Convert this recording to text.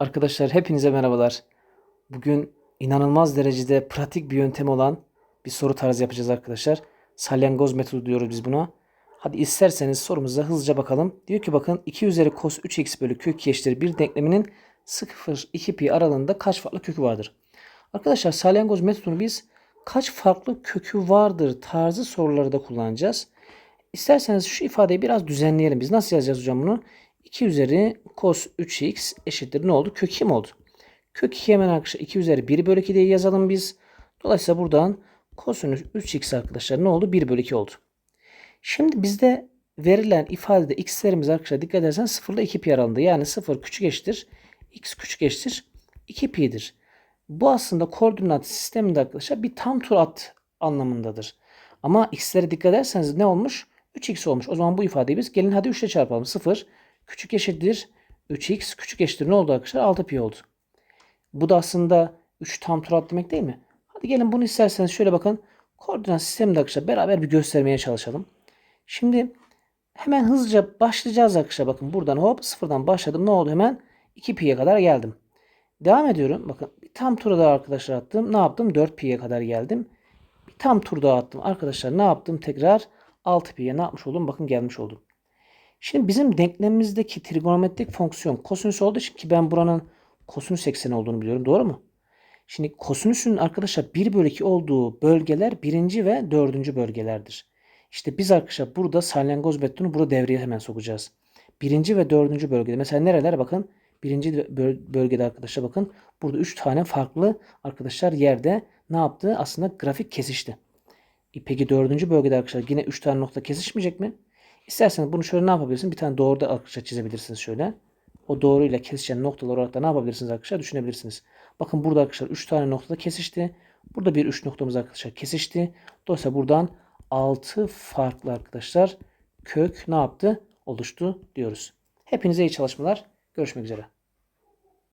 Arkadaşlar hepinize merhabalar. Bugün inanılmaz derecede pratik bir yöntem olan bir soru tarzı yapacağız arkadaşlar. Salyangoz metodu diyoruz biz buna. Hadi isterseniz sorumuza hızlıca bakalım. Diyor ki bakın 2 üzeri cos 3x bölü kök 2 eşittir bir denkleminin 0-2 pi aralığında kaç farklı kökü vardır? Arkadaşlar salyangoz metodunu biz kaç farklı kökü vardır tarzı sorularda kullanacağız. İsterseniz şu ifadeyi biraz düzenleyelim. Biz nasıl yazacağız hocam bunu? 2 üzeri cos 3x eşittir ne oldu? Kök 2 mi oldu? Kök 2 hemen arkadaşlar 2 üzeri 1 bölü 2 diye yazalım biz. Dolayısıyla buradan kosinüs 3x arkadaşlar ne oldu? 1 bölü 2 oldu. Şimdi bizde verilen ifadede x'lerimiz arkadaşlar dikkat edersen 0 ile 2 pi aralığında. Yani 0 küçük eşittir. x küçük eşittir. 2 pi'dir. Bu aslında koordinat sisteminde arkadaşlar bir tam tur at anlamındadır. Ama x'lere dikkat ederseniz ne olmuş? 3x olmuş. O zaman bu ifadeyi biz gelin hadi 3 ile çarpalım. 0 küçük eşittir 3x küçük eşittir ne oldu arkadaşlar? 6 pi oldu. Bu da aslında 3 tam tur at demek değil mi? Hadi gelin bunu isterseniz şöyle bakın. Koordinat sisteminde arkadaşlar beraber bir göstermeye çalışalım. Şimdi hemen hızlıca başlayacağız arkadaşlar. Bakın buradan hop sıfırdan başladım. Ne oldu hemen? 2 pi'ye kadar geldim. Devam ediyorum. Bakın bir tam turu daha arkadaşlar attım. Ne yaptım? 4 pi'ye kadar geldim. Bir tam tur daha attım. Arkadaşlar ne yaptım? Tekrar 6 pi'ye ne yapmış oldum? Bakın gelmiş oldum. Şimdi bizim denklemimizdeki trigonometrik fonksiyon kosinüs olduğu için ki ben buranın kosinüs ekseni olduğunu biliyorum. Doğru mu? Şimdi kosinüsün arkadaşlar 1 bölü 2 olduğu bölgeler birinci ve dördüncü bölgelerdir. İşte biz arkadaşlar burada salyangoz metodunu burada devreye hemen sokacağız. Birinci ve dördüncü bölgede. Mesela nereler bakın. Birinci bölgede arkadaşlar bakın. Burada 3 tane farklı arkadaşlar yerde ne yaptı? Aslında grafik kesişti. E peki dördüncü bölgede arkadaşlar yine 3 tane nokta kesişmeyecek mi? İsterseniz bunu şöyle ne yapabilirsiniz? Bir tane doğru da arkadaşlar çizebilirsiniz şöyle. O doğru ile kesişen noktalar olarak da ne yapabilirsiniz arkadaşlar? Düşünebilirsiniz. Bakın burada arkadaşlar 3 tane noktada kesişti. Burada bir 3 noktamız arkadaşlar kesişti. Dolayısıyla buradan 6 farklı arkadaşlar kök ne yaptı? Oluştu diyoruz. Hepinize iyi çalışmalar. Görüşmek üzere.